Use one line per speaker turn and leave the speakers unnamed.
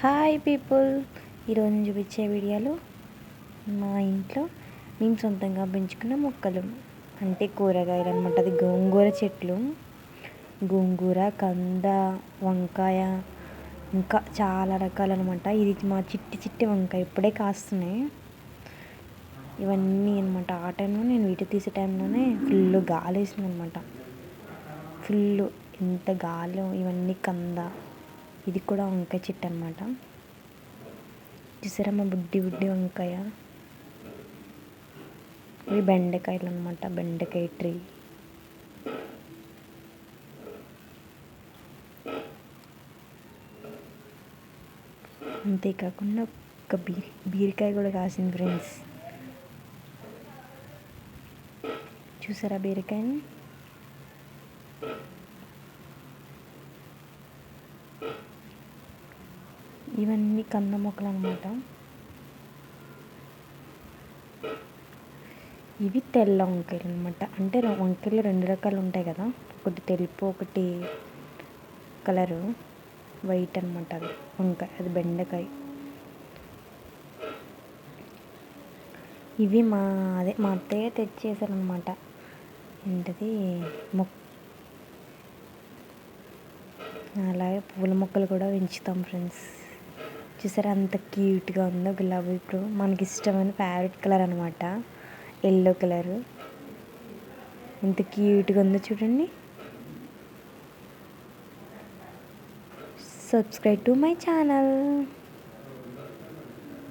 Hi people ఈరోజు నేను చూపించే వీడియోలు మా ఇంట్లో మేము సొంతంగా పెంచుకున్న మొక్కలు. అంటే కూరగాయలు అనమాట అది గోంగూర చెట్లు గోంగూర కంద వంకాయ ఇంకా చాలా రకాలు అనమాట ఇది మా చిట్టి చిట్టి వంకాయ ఇప్పుడే కాస్తున్నాయి. ఇవన్నీ అనమాట ఆ టైంలో నేను వీటి తీసే టైంలోనే ఫుల్ గాలి వేసింది అనమాట ఫుల్ ఎంత గాలి ఇవన్నీ కంద ఇది కూడా వంకాయ చెట్టు అనమాట చూసారా మా బుడ్డి బుడ్డి వంకాయ? ఇవి బెండకాయలు అనమాట బెండకాయ ట్రీ. అంతేకాకుండా ఒక బీరి బీరకాయ కూడా కాసింది ఫ్రెండ్స్. చూసారా బీరకాయని? ఇవన్నీ కంద మొక్కలు అనమాట ఇవి తెల్ల వంకాయలు అనమాట అంటే వంకాయలు రెండు రకాలు ఉంటాయి కదా. ఒకటి తెలుపు ఒకటి కలరు. వైట్ అనమాట అది. వంకాయ అది బెండకాయ. ఇవి మా అదే మా అత్తయ్య తెచ్చేసారనమాట ఏంటది? మొక్క అలాగే పూల మొక్కలు కూడా పెంచుతాం ఫ్రెండ్స్. చూసారా అంత క్యూట్గా ఉందో గులాబీ ఇప్పుడు మనకి ఇష్టమైన ఫేవరెట్ కలర్ అనమాట ఎల్లో కలరు. ఎంత క్యూట్గా ఉందో చూడండి. Subscribe to my channel